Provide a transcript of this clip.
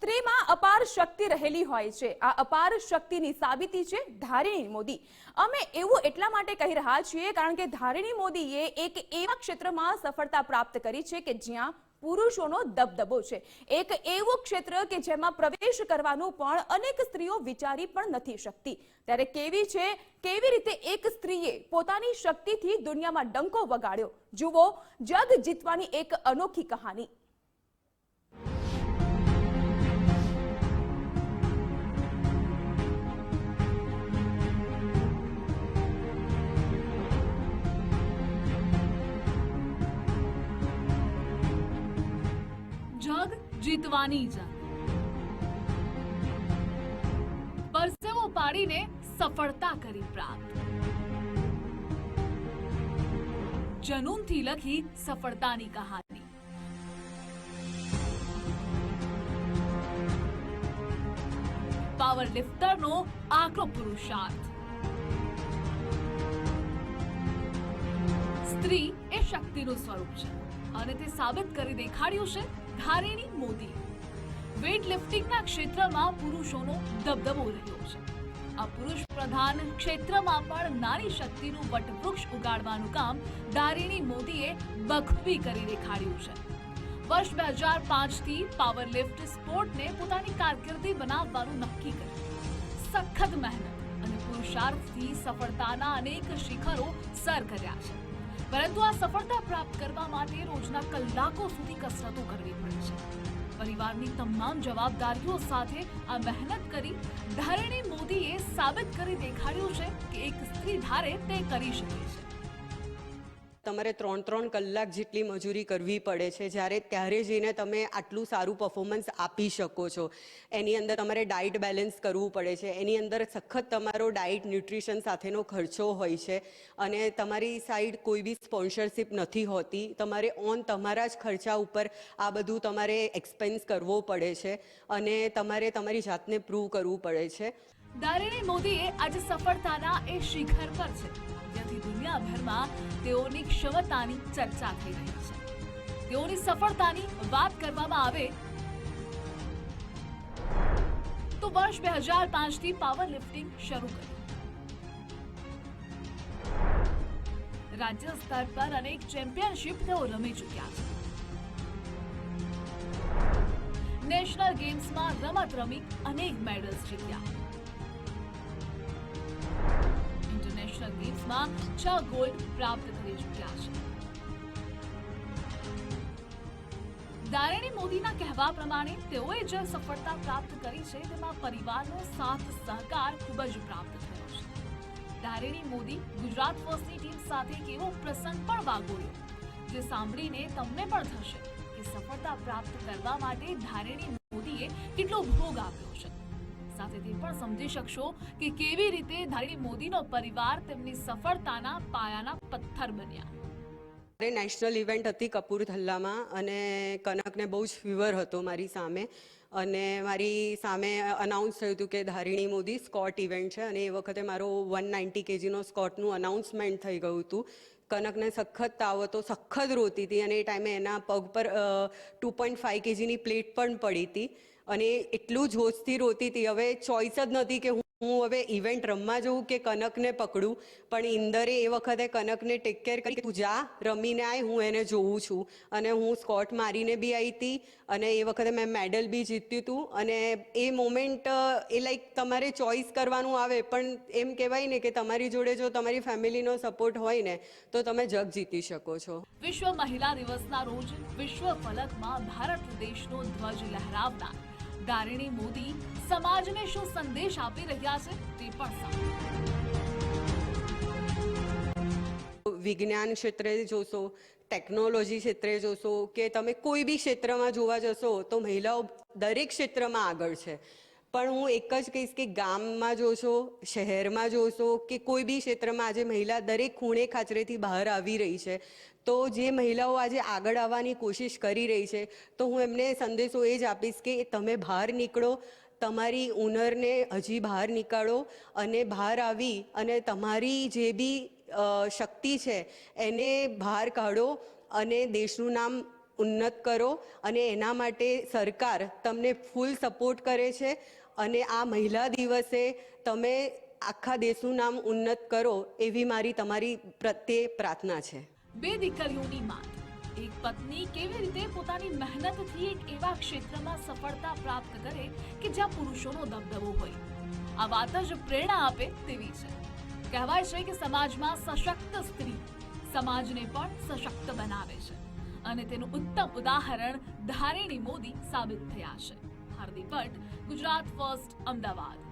સ્ત્રીમાં અપાર શક્તિ રહેલી હોય છે. આ અપાર શક્તિની સાબિતી છે ધારિણી મોદી. અમે એવું એટલા માટે કહી રહ્યા છીએ કારણ કે ધારિણી મોદીએ એક એવા ક્ષેત્રમાં સફળતા પ્રાપ્ત કરી છે કે જ્યાં પુરુષોનો દબદબો છે. એક એવું ક્ષેત્ર કે જેમાં પ્રવેશ કરવાનું પણ અનેક સ્ત્રીઓ વિચારી પણ નથી શકતી. ત્યારે કેવી છે, કેવી રીતે એક સ્ત્રીએ પોતાની શક્તિથી દુનિયામાં ડંકો વગાડ્યો? જુઓ, જગ જીતવાની એક અનોખી કહાની. જીતવાની જંગ પરસેવો પાડીને સફળતા કરી પ્રાપ્ત. જનૂનથી લખી સફળતાની કહાની. પાવર લિફ્ટરનો આકરો પુરુષાર્થ. સ્ત્રી એ શક્તિનું સ્વરૂપ છે અને તે સાબિત કરી દેખાડ્યું છે ધારિણી મોદી. વેઇટ લિફ્ટિંગના ક્ષેત્રમાં પુરુષોનો દબદબો રહ્યો છે. આ પુરુષ પ્રધાન ક્ષેત્રમાં પણ નારી શક્તિનું વટવૃક્ષ ઉગાડવાનું કામ ધારેણી મોદીએ બખૂબી કરી દેખાડ્યું છે. વર્ષ બે હજાર પાંચથી પાવર લિફ્ટ સ્પોર્ટને પોતાની કારકિર્દી બનાવવાનું નક્કી કર્યું. સખત મહેનત અને પુરુષાર્થથી સફળતાના અનેક શિખરો સર કર્યા છે. પરંતુ આ સફળતા પ્રાપ્ત કરવા માટે રોજના કલાકો સુધી કસરતો કરવી પડે છે. પરિવારની તમામ જવાબદારીઓ સાથે આ મહેનત કરી ધારણી મોદીએ સાબિત કરી દેખાડ્યું છે કે એક સ્ત્રી ધારે તે કરી શકે છે. તમારે ત્રણ ત્રણ કલાક જેટલી મજૂરી કરવી પડે છે, જ્યારે ત્યારે જઈને તમે આટલું સારું પરફોર્મન્સ આપી શકો છો. એની અંદર તમારે ડાયટ બેલેન્સ કરવું પડે છે, એની અંદર સખત તમારો ડાયટ ન્યુટ્રિશન સાથેનો ખર્ચો હોય છે અને તમારી સાઈડ કોઈ બી સ્પોન્સરશિપ નથી હોતી, તમારે ઓન તમારા જ ખર્ચા ઉપર આ બધું તમારે એક્સપેન્સ કરવો પડે છે અને તમારે તમારી જાતને પ્રૂવ કરવું પડે છે. દારિણી મોદીએ આજે સફળતાના એ શિખર પર છે, જેથી દુનિયાભરમાં તેઓની ક્ષમતાની ચર્ચા થઈ રહી છે. તેઓની સફળતાની વાત કરવામાં આવે તો વર્ષ બે હજાર પાંચથી પાવર લિફ્ટિંગ શરૂ કર્યું રાજ્ય સ્તર પર અનેક ચેમ્પિયનશિપ તેઓ રમી ચૂક્યા છે. નેશનલ ગેમ્સમાં રમત રમી અનેક મેડલ્સ જીત્યા. ગેમ્સમાં છ ગોલ પ્રાપ્ત કરી ચૂક્યા છે. દારિણી મોદીના કહેવા પ્રમાણે તેઓએ જે સફળતા પ્રાપ્ત કરી છે, તેમાં પરિવારનો સાથ સહકાર ખૂબ જ પ્રાપ્ત થયો છે. દારિણી મોદી ગુજરાત ફર્સ્ટની ટીમ સાથે કેવો પ્રસંગ પણ વાગોળ્યો, જે સાંભળીને તમને પણ થશે કે સફળતા પ્રાપ્ત કરવા માટે ધારેણી મોદીએ કેટલો ભોગ આપ્યો છે. સાથે તે પણ સમજી શકશો કે કેવી રીતે ધારી મોદીનો પરિવાર તેમની સફળતાના પાયાના પથ્થર બન્યા. મારે નેશનલ ઇવેન્ટ હતી કપૂરથલ્લામાં અને કનકને બહુ જ ફીવર હતો મારી સામે. અને મારી સામે અનાઉન્સ થયું હતું કે ધારિણી મોદી સ્કોટ ઇવેન્ટ છે અને એ વખતે મારો વન નાઇન્ટી કેજીનો સ્કોટનું અનાઉન્સમેન્ટ થઈ ગયું હતું. કનકને સખત તાવ હતો, સખત રોતી હતી અને એ ટાઈમે એના પગ પર ટુ પોઈન્ટ ફાઇવ કેજીની પ્લેટ પણ પડી હતી. અને એટલું જોશથી રોતી હતી. હવે ચોઈસ જ નથી કે હું હવે ઇવેન્ટ રમવા જઉં કે કનકને પકડું. પણ ઇન્દરે એ વખતે કનકને ટેક કેર કરી તું જા, રમીને આય, હું એને જોઉં છું. અને હું સ્કોટ મારીને બી આવી હતી અને એ વખતે મેં મેડલ બી જીત્યું હતું અને એ મોમેન્ટ એ લાઈક તમારે ચોઈસ કરવાનું આવે. પણ એમ કહેવાય ને કે તમારી જોડે જો તમારી ફેમિલીનો સપોર્ટ હોય ને, તો તમે જગ જીતી શકો છો. વિશ્વ મહિલા દિવસના રોજ વિશ્વ ફલકમાં ભારત દેશનો ધ્વજ લહેરાવનાર. દારિણી મોદી સમાજને શું સંદેશ આપી રહ્યા છે તે પણ વિજ્ઞાન ક્ષેત્રે જોશો ટેકનોલોજી ક્ષેત્રે જોશો, કે તમે કોઈ બી ક્ષેત્રમાં જોવા જશો તો મહિલાઓ દરેક ક્ષેત્રમાં આગળ છે. પણ હું એક જ કહીશ કે ગામમાં જોશો, શહેરમાં જોશો કે કોઈ બી ક્ષેત્રમાં આજે મહિલા દરેક ખૂણે ખાચરેથી બહાર આવી રહી છે. તો જે મહિલાઓ આજે આગળ આવવાની કોશિશ કરી રહી છે, તો હું એમને સંદેશો એ જ આપીશ કે તમે બહાર નીકળો, તમારી ઉનરને હજી બહાર નીકાળો અને બહાર આવી અને તમારી જે બી શક્તિ છે એને બહાર કાઢો અને દેશનું નામ ઉન્નત કરો અને એના માટે સરકાર તમને ફૂલ સપોર્ટ કરે છે અને આ મહિલા દિવસે તમે આખા દેશનું નામ ઉન્નત કરો એવી મારી તમારી પ્રત્યે પ્રાર્થના છે. બે દીકરીઓની માં એક પત્ની કેવી રીતે પોતાની મહેનતથી એક એવા ક્ષેત્રમાં સફળતા પ્રાપ્ત કરે કે જ્યાં પુરુષોનો દબદબો હોય? આ વાત જ પ્રેરણા આપે તેવી છે. કહેવાય છે કે સમાજમાં સશક્ત સ્ત્રી સમાજને પણ સશક્ત બનાવે છે અને તેનું ઉત્તમ ઉદાહરણ ધારિણી મોદી સાબિત થયા છે. હાર્દિક ભટ્ટ, ગુજરાત ફર્સ્ટ, અમદાવાદ.